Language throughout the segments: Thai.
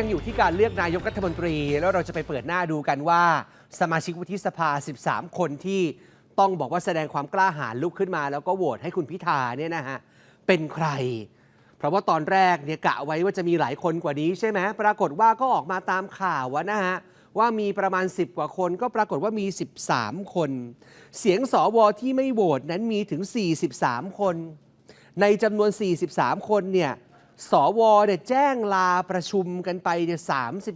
ยังอยู่ที่การเลือกนายกรัฐมนตรี แล้วเราจะไปเปิดหน้าดูกันว่า สมาชิกวุฒิสภา 13 คนที่ต้องบอกว่าแสดงความกล้าหาญลุกขึ้นมา แล้วก็โหวตให้คุณพิธาเนี่ยนะฮะเป็นใคร เพราะว่าตอนแรกเนี่ยกะไว้ว่าจะมีหลายคนกว่านี้ใช่ไหมปรากฏว่าก็ออกมาตามข่าวว่านะฮะว่ามีประมาณ 10 กว่าคนก็ปรากฏว่ามี 13 คน เสียงสวที่ไม่โหวตนั้นมีถึง 43 คน ในจำนวน 43 คนเนี่ย สวเนี่ยแจ้งลาประชุมกันไปเนี่ย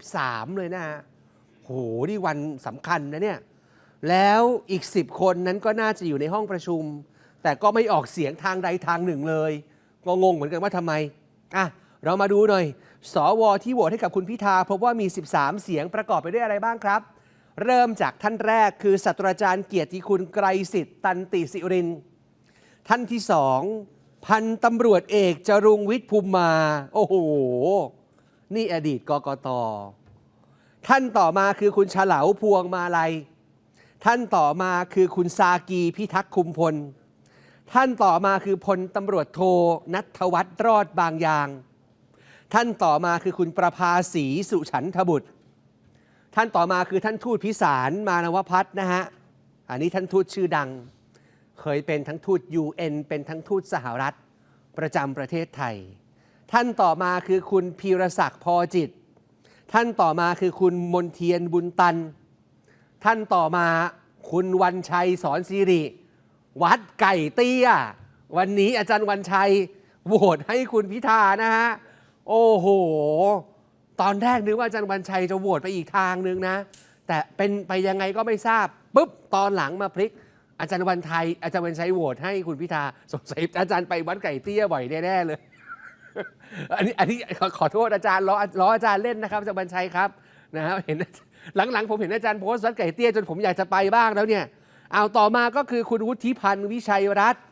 33เลยนะฮะโหนี่วันสำคัญนะเนี่ย แล้วอีก10คนนั้นก็น่าจะอยู่ในห้องประชุม แต่ก็ไม่ออกเสียงทางใดทางหนึ่งเลย ก็งงเหมือนกันว่าทำไมอะเรามาดูหน่อย สวที่โหวตให้กับคุณพิธาพบว่ามี 13 เสียงประกอบไปด้วยอะไรบ้างครับ เริ่มจากท่านแรกคือศาสตราจารย์เกียรติคุณไกรสิทธิ์ตันติสิริน ท่านที่สอง พันตำรวจเอกจรุงวิทย์ภูมิมา โอ้โห นี่อดีตกกต ท่านต่อมาคือคุณฉลาวพวงมาลัย ท่านต่อมาคือคุณซากีพิทักษ์คุมพล ท่านต่อมาคือพลตำรวจโทนัทวัฒน์รอดบางยาง ท่านต่อมาคือคุณประภาสีสุฉันทบุตร ท่านต่อมาคือท่านทูตพิสารมานวพัฒน์นะฮะ อันนี้ท่านทูตชื่อดัง เคยเป็นทั้งทูต UN เป็นทั้งทูตสหรัฐ ประจำประเทศไทย ท่านต่อมาคือคุณพีรศักดิ์พอจิต ท่านต่อมาคือคุณมนเทียนบุญตัน ท่านต่อมาคุณวันชัยสอนสิริ วัดไก่เตี้ย วันนี้อาจารย์วันชัยโหวตให้คุณพิธานะฮะ โอ้โห ตอนแรกนึกว่าอาจารย์วันชัยจะโหวตไปอีกทางนึงนะ แต่เป็นไปยังไงก็ไม่ทราบปุ๊บตอนหลังมาพลิก อาจารย์วันไทย อาจารย์วันชัยโหวตให้คุณพิธาสงสัยอาจารย์ไปวัดไก่เตี้ยบ่อยแน่ๆเลย อันนี้อันนี้ขอขอโทษอาจารย์ล้อล้ออาจารย์เล่นนะครับอาจารย์บัญชัยครับนะครับเห็นหลังๆ ผมเห็นอาจารย์โพสต์วัดไก่เตี้ยจนผมอยากจะไปบ้างแล้วเนี่ย เอาต่อมาก็คือคุณวุฒิพันธ์วิชัยรัตน์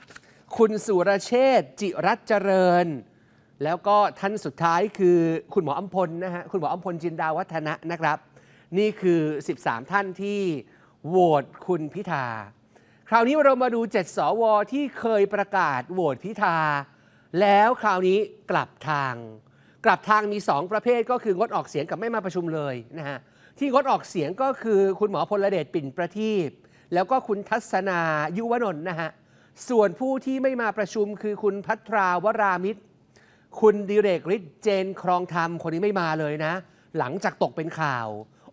คุณสุรเชษฐ์จิรัตเจริญ แล้วก็ท่านสุดท้ายคือคุณหมออัมพลนะฮะคุณหมออัมพลจินดาวัฒนะนะครับ นี่คือ 13 ท่านที่โหวตคุณพิธา คราวนี้เรามาดู7สวที่เคยประกาศโหวตพิธา แล้วคราวนี้กลับทาง กลับทางมี 2 ประเภทก็คืองดออกเสียงกับไม่มาประชุมเลยนะฮะที่งดออกเสียงก็คือคุณหมอพลเดชปิ่นประทีปแล้วก็คุณทัศนายุวนนท์นะฮะส่วนผู้ที่ไม่มาประชุมคือคุณพัทราวรามิตร คุณดิเรกฤทธิ์เจนครองธรรมคนนี้ไม่มาเลยนะ หลังจากตกเป็นข่าว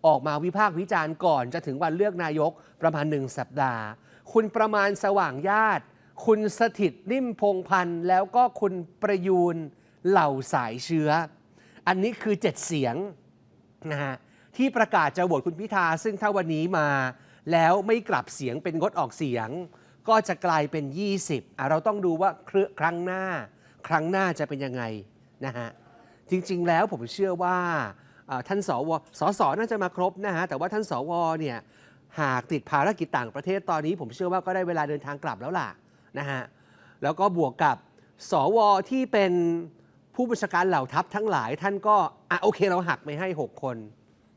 ออกมาวิพากษ์วิจารณ์ก่อนจะถึงวันเลือกนายกประมาณหนึ่งสัปดาห์ คุณประมาณสว่างญาติ คุณสถิตนิ่มพงพันธ์แล้วก็คุณประยูนเหล่าสายเชื้อ อันนี้คือเจ็ดเสียงนะฮะที่ประกาศจะโหวตคุณพิธาซึ่งถ้าวันนี้มา แล้วไม่กลับเสียงเป็นงดออกเสียง ก็จะกลายเป็น 20อะเราต้องดูว่าครครั้งหน้า ครั้งหน้าจะเป็นยังไงนะฮะจริงๆแล้วผมเชื่อว่าท่านสวสสน่าจะมาครบนะฮะแต่ว่าท่านสวเนี่ย หากติดภารกิจต่างประเทศตอนนี้ ผมเชื่อว่าก็ได้เวลาเดินทางกลับแล้วล่ะนะฮะแล้วก็บวกกับสวที่เป็นผู้บัญชาการเหล่าทัพทั้งหลาย ท่านก็อะโอเคเราหักไม่ให้ 6 คน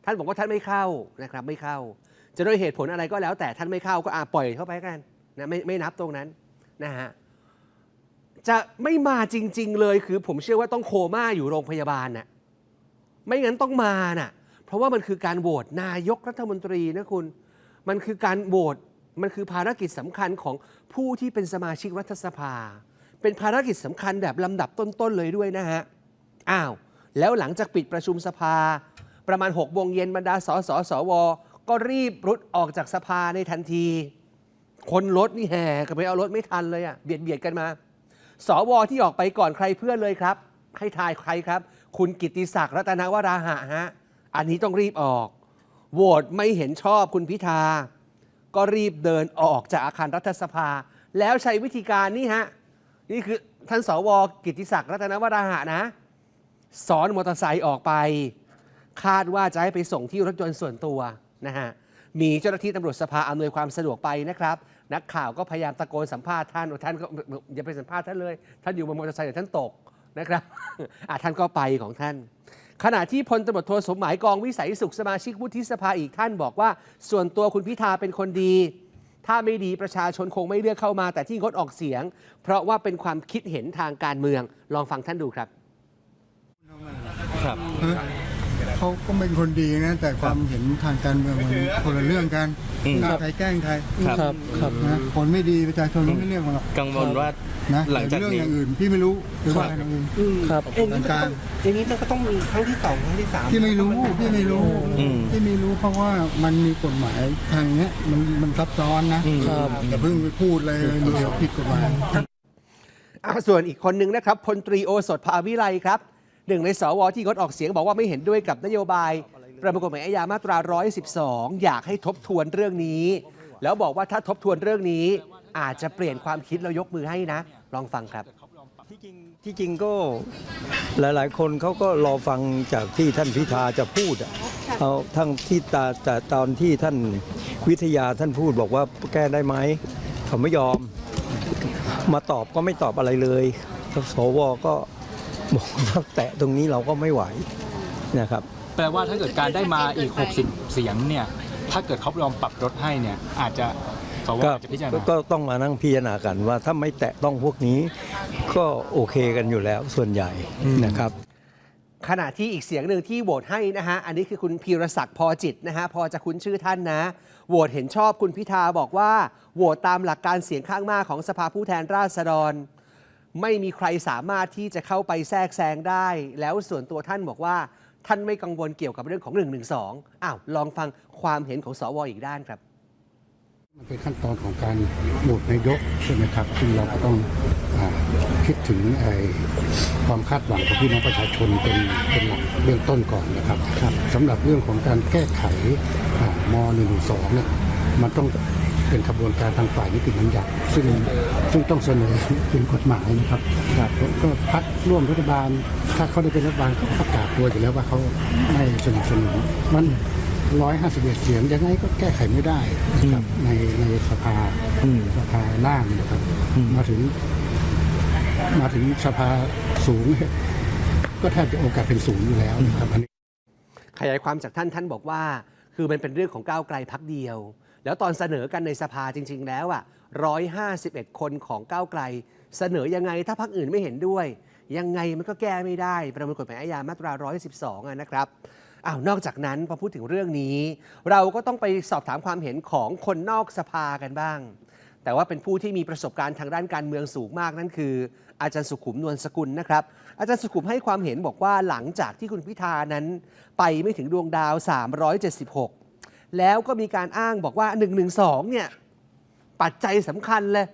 ท่านบอกว่าท่านไม่เข้านะครับไม่เข้า จะด้วยเหตุผลอะไรก็แล้ว แต่ท่านไม่เข้าก็อะปล่อยเข้าไปกันนะไม่ไม่นับตรงนั้นนะฮะจะไม่มาจริง ๆ เลยคือผมเชื่อว่าต้องโคม่าอยู่โรงพยาบาลน่ะไม่งั้นต้องมาน่ะเพราะว่ามันคือการโหวตนายกรัฐมนตรีนะคุณ มันคือการโหวตมันคือภารกิจสำคัญของผู้ที่เป็นสมาชิกรัฐสภา เป็นภารกิจสำคัญแบบลำดับต้น ๆ เลยด้วยนะฮะ อ้าว แล้วหลังจากปิดประชุมสภา ประมาณ6โมงเย็นบรรดาสสสว ก็รีบรุดออกจากสภาในทันที คนรถนี่แห่กันไปเอารถไม่ทันเลยอะเบียดเบียดกันมา สวที่ออกไปก่อนใครเพื่อนเลยครับ ให้ทายใครครับ คุณกิติศักดิ์รัตนวราหะฮะ อันนี้ต้องรีบออก โหวตไม่เห็นชอบคุณพิธา ก็รีบเดินออกจากอาคารรัฐสภา แล้วใช้วิธีการนี่ฮะ นี่คือท่านสวกิติศักดิ์รัตนวราหะนะ สอนมอเตอร์ไซค์ออกไป คาดว่าจะให้ไปส่งที่รถยนต์ส่วนตัวนะฮะมีเจ้าหน้าที่ตำรวจสภาอำนวยความสะดวกไปนะครับ นักข่าวก็พยายามตะโกนสัมภาษณ์ท่านท่านก็อย่าไปสัมภาษณ์ท่านเลย ท่านอยู่บนมอเตอร์ไซค์เดี๋ยวท่านตกนะครับอะท่านก็ไปของท่าน ขณะที่พลตำรวจโทสมหมายกองวิสัยสุขสมาชิกวุฒิสภาอีกท่านบอกว่า ส่วนตัวคุณพิธาเป็นคนดี ถ้าไม่ดีประชาชนคงไม่เลือกเข้ามา แต่ที่งดออกเสียง เพราะว่าเป็นความคิดเห็นทางการเมืองลองฟังท่านดูครับครับ เขาก็เป็นคนดีนะ แต่ความเห็นทางการเมืองมันคนละเรื่องกันอืม หน้าใครแกล้งใครครับครับ นะคนไม่ดีประชาชนไม่เรียกมันหรอกกังวลว่า นะหลังแต่จากเรื่องนี้ อย่างอื่นพี่ไม่รู้หรือว่าอะไรอย่างอื่นครับอย่างนี้มันก็ต้องอย่างนี้มันก็ต้องมีครั้งที่สองครั้งที่สามพี่ไม่รู้พี่ไม่รู้อืม พี่ไม่รู้เพราะว่ามันมีกฎหมายทางเนี้ยมันมันซับซ้อนนะครับอย่าเพิ่งไปพูดเลยเดี๋ยวผิดกฎหมาย อะส่วนอีกคนนึงนะครับพลตรีโอสถภาวิไลครับ หนึ่งในสวที่งดออกเสียงบอกว่าไม่เห็นด้วยกับนโยบาย ประมวลกฎหมายอาญามาตรา 112 อยากให้ทบทวนเรื่องนี้ แล้วบอกว่าถ้าทบทวนเรื่องนี้ อาจจะเปลี่ยนความคิดแล้วยกมือให้นะ ลองฟังครับ ที่จริงที่จริงก็หลายๆ คนเขาก็รอฟังจากที่ท่านพิธาจะพูดอะเอาทั้งที่ตาแต่ตอนที่ท่านวิทยาท่านพูดบอกว่าแก้ได้ไหมเขาไม่ยอม มาตอบก็ไม่ตอบอะไรเลยสวก็ บอกว่าแตะตรงนี้เราก็ไม่ไหวนะครับ แปลว่าถ้าเกิดการได้มาอีก 60 เสียงเนี่ย ถ้าเกิดเขายอมปรับลดให้เนี่ย อาจจะสวก็อาจจะพิจารณาก็ต้องมานั่งพิจารณากันว่าถ้าไม่แตะต้องพวกนี้ ก็โอเคกันอยู่แล้วส่วนใหญ่นะครับขณะที่อีกเสียงหนึ่งที่โหวตให้นะฮะ อันนี้คือคุณพีรศักดิ์พอจิตนะฮะ พอจะคุ้นชื่อท่านนะ โหวตเห็นชอบคุณพิธาบอกว่า โหวตตามหลักการเสียงข้างมากของสภาผู้แทนราษฎร ไม่มีใครสามารถที่จะเข้าไปแทรกแซงได้ แล้วส่วนตัวท่านบอกว่า ท่านไม่กังวลเกี่ยวกับเรื่องของ1 1 2อ้าวลองฟังความเห็นของสวอีกด้านครับ มันเป็นขั้นตอนของการโหวตนายกใช่ไหมครับซึ่งเราก็ต้องอคิดถึงไอ้ความคาดหวังของพี่น้องประชาชนเป็นเป็นหลักเบื้องต้นก่อนนะครับสำหรับเรื่องของการแก้ไขอ่าม112 เนี่ยมันต้อง เป็นขบวนการทางฝ่ายนิติบัญญัติซึ่งซึ่งต้องเสนอเป็นกฎหมายนะครับก็พักร่วมรัฐบาล ถ้าเขาได้เป็นรัฐบาลก็ประกาศตัวอยู่แล้วว่าเขาไม่สนับสนุนมันร้อยห้าสิบเอ็ดเสียงยังไงก็แก้ไขไม่ได้นะครับในในสภาสภาล่างนะครับ มาถึง มาถึงสภาสูงเนี่ยก็แทบจะโอกาสเป็นศูนย์อยู่แล้วนะครับอันนี้ขยายความจากท่านท่านบอกว่า คือมันเป็นเรื่องของก้าวไกลพักเดียว แล้วตอนเสนอกันในสภาจริง ๆ แล้วอะ151 คนของก้าวไกล เสนอยังไงถ้าพักอื่นไม่เห็นด้วย ยังไงมันก็แก้ไม่ได้ ประมวลกฎหมายอาญามาตรา 112อะนะครับอ้าวนอกจากนั้นพอพูดถึงเรื่องนี้ เราก็ต้องไปสอบถามความเห็นของคนนอกสภากันบ้าง แต่ว่าเป็นผู้ที่มีประสบการณ์ทางด้านการเมืองสูงมากนั่นคือ อาจารย์สุขุมนวลสกุลนะครับ อาจารย์สุขุมให้ความเห็นบอกว่าหลังจากที่คุณพิธานั้น ไปไม่ถึงดวงดาว 376 แล้วก็มีการอ้างบอกว่า 112เนี่ยปัจจัยสำคัญเลย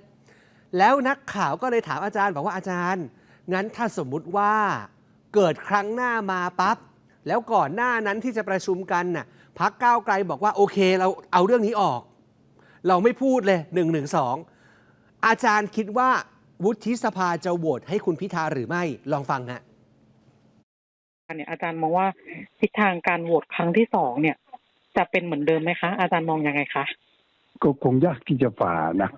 แล้วนักข่าวก็เลยถามอาจารย์บอกว่าอาจารย์ งั้นถ้าสมมุติว่าเกิดครั้งหน้ามาปั๊บแล้วก่อนหน้านั้นที่จะประชุมกันน่ะพักก้าวไกลบอกว่าโอเคเราเอาเรื่องนี้ออก เราไม่พูดเลย1 1 2อาจารย์คิดว่าวุฒิสภาจะโหวตให้คุณพิธาหรือไม่ลองฟังฮะเนี่ยอาจารย์มองว่าทิศทางการโหวตครั้งที่สองเนี่ย จะเป็นเหมือนเดิมไหมคะ อาจารย์มองยังไงคะก็คงยากที่จะฝ่านะ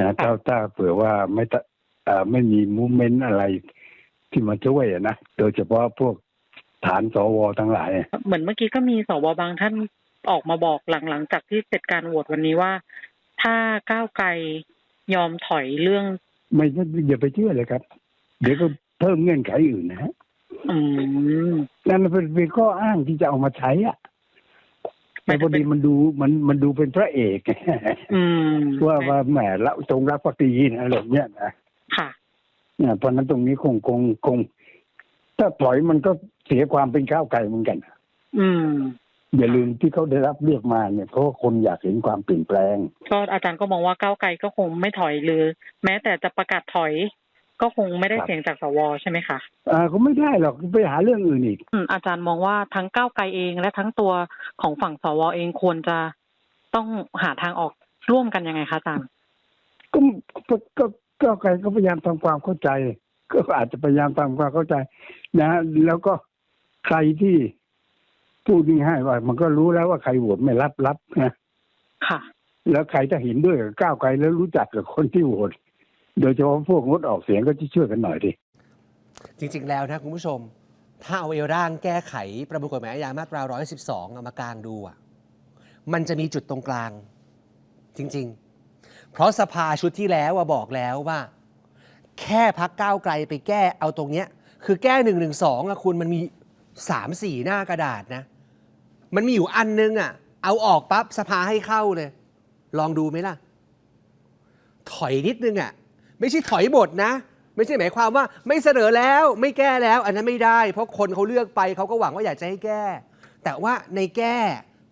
นะถ้าถ้าเผื่อว่าไม่ตะเอ่อไม่มีมูเมนต์อะไรที่มาช่วยอะนะโดยเฉพาะพวกฐานสวทั้งหลาย เหมือนเมื่อกี้ก็มีสวบางท่านออกมาบอกหลังหลังจากที่เสร็จการโหวตวันนี้ว่า ถ้าก้าวไกลยอมถอยเรื่อง ไม่อย่าไปเชื่อเลยครับ เดี๋ยวก็เพิ่มเงื่อนไขอื่นนะฮะอืมนั่นเป็นเป็นข้ออ้างที่จะเอามาใช้อะ แต่พอดีมันดูมันมันดูเป็นพระเอกอืมว่าว่าแหมละจงรักภักดีนะอะไรแบบเนี้ยนะค่ะเนี่ยเพราะฉะนั้นตรงนี้คงคงคง ถ้าปล่อยมันก็เสียความเป็นข้าวไก่เหมือนกันอืมอย่าลืมที่เขาได้รับเลือกมาเนี่ยเพราะว่าคนอยากเห็นความเปลี่ยนแปลง ก็อาจารย์ก็มองว่าก้าวไกลก็คงไม่ถอยหรือ แม้แต่จะประกาศถอย ก็คงไม่ได้ครับเสียงจากสวใช่ไหมคะอ่าก็ไม่ได้หรอกไปหาเรื่องอื่นอีกอืมอาจารย์มองว่าทั้งก้าวไกลเองและทั้งตัวของฝั่งสวเองควรจะต้องหาทางออกร่วมกันยังไงคะอาจารย์ก็ก็ก็ก็ใครก็พยายามทำความเข้าใจ ก็อาจจะพยายามทำความเข้าใจ นะ แล้วก็ใครที่พูดง่ายๆว่า มันก็รู้แล้วว่าใครโหวตไม่รับรับนะค่ะ แล้วใครถ้าเห็นด้วยกับก้าวไกลแล้วรู้จักกับคนที่โหวต โดยเฉพาะพวกงดออกเสียงก็จะช่วยกันหน่อยดิจริง ๆ แล้วนะคุณผู้ชม ถ้าเอาเอร่างแก้ไขประมวลกฎหมายอาญามาตรา 112 เอามากลางดูอะมันจะมีจุดตรงกลาง จริง ๆ เพราะสภาชุดที่แล้วบอกแล้วว่า แค่พักก้าวไกลไปแก้เอาตรงเนี้ย คือแก้1นึอะคุณมันมีสามสี่หน้ากระดาษนะ มันมีอยู่อันนึงอะเอาออกปั๊บสภาให้เข้าเลย ลองดูไหมล่ะ ถอยนิดนึงอะ ไม่ใช่ถอยบทนะ ไม่ใช่หมายความว่าไม่เสนอแล้วไม่แก้แล้ว อันนั้นไม่ได้ เพราะคนเขาเลือกไปเขาก็หวังว่าอยากจะให้แก้ แต่ว่าในแก้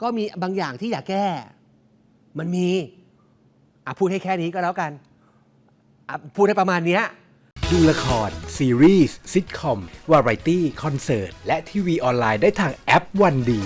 ก็มีบางอย่างที่อยากแก้ มันมีอะพูดให้แค่นี้ก็แล้วกันอะพูดให้ประมาณเนี้ย ดูละคร ซีรีส์ซิทคอม วาไรตี้ คอนเสิร์ต และทีวีออนไลน์ได้ทางแอปวันดี